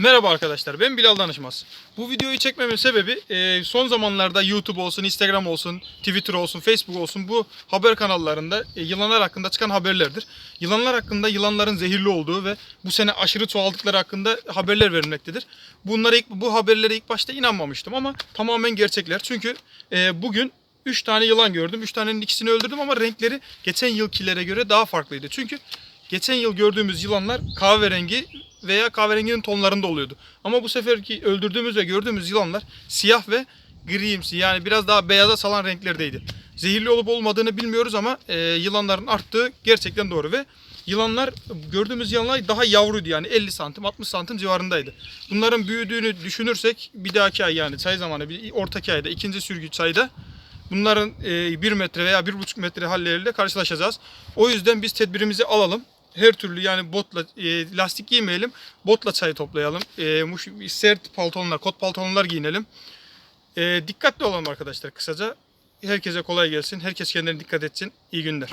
Merhaba arkadaşlar ben Bilal Danışmaz. Bu videoyu çekmemin sebebi e, son zamanlarda YouTube olsun, Instagram olsun, Twitter olsun, Facebook olsun bu haber kanallarında e, yılanlar hakkında çıkan haberlerdir. Yılanlar hakkında yılanların zehirli olduğu ve bu sene aşırı çoğaldıkları hakkında haberler verilmektedir. Bunlara ilk, bu haberlere ilk başta inanmamıştım ama tamamen gerçekler. Çünkü e, bugün 3 tane yılan gördüm. 3 tanenin ikisini öldürdüm ama renkleri geçen yılkilere göre daha farklıydı. Çünkü geçen yıl gördüğümüz yılanlar kahverengi veya kahverenginin tonlarında oluyordu. Ama bu seferki öldürdüğümüz ve gördüğümüz yılanlar siyah ve grimsi yani biraz daha beyaza salan renklerdeydi. Zehirli olup olmadığını bilmiyoruz ama e, yılanların arttığı gerçekten doğru ve yılanlar gördüğümüz yılanlar daha yavruydu yani 50 santim 60 santim civarındaydı. Bunların büyüdüğünü düşünürsek bir dahaki ay yani çay zamanı bir ortaki ayda ikinci sürgü çayda bunların 1 metre veya 1,5 metre halleriyle karşılaşacağız. O yüzden biz tedbirimizi alalım. Her türlü yani botla e, lastik giymeyelim. Botla çay toplayalım. E, sert paltonlar, kot paltonlar giyinelim. E, dikkatli olalım arkadaşlar kısaca. Herkese kolay gelsin. Herkes kendine dikkat etsin. İyi günler.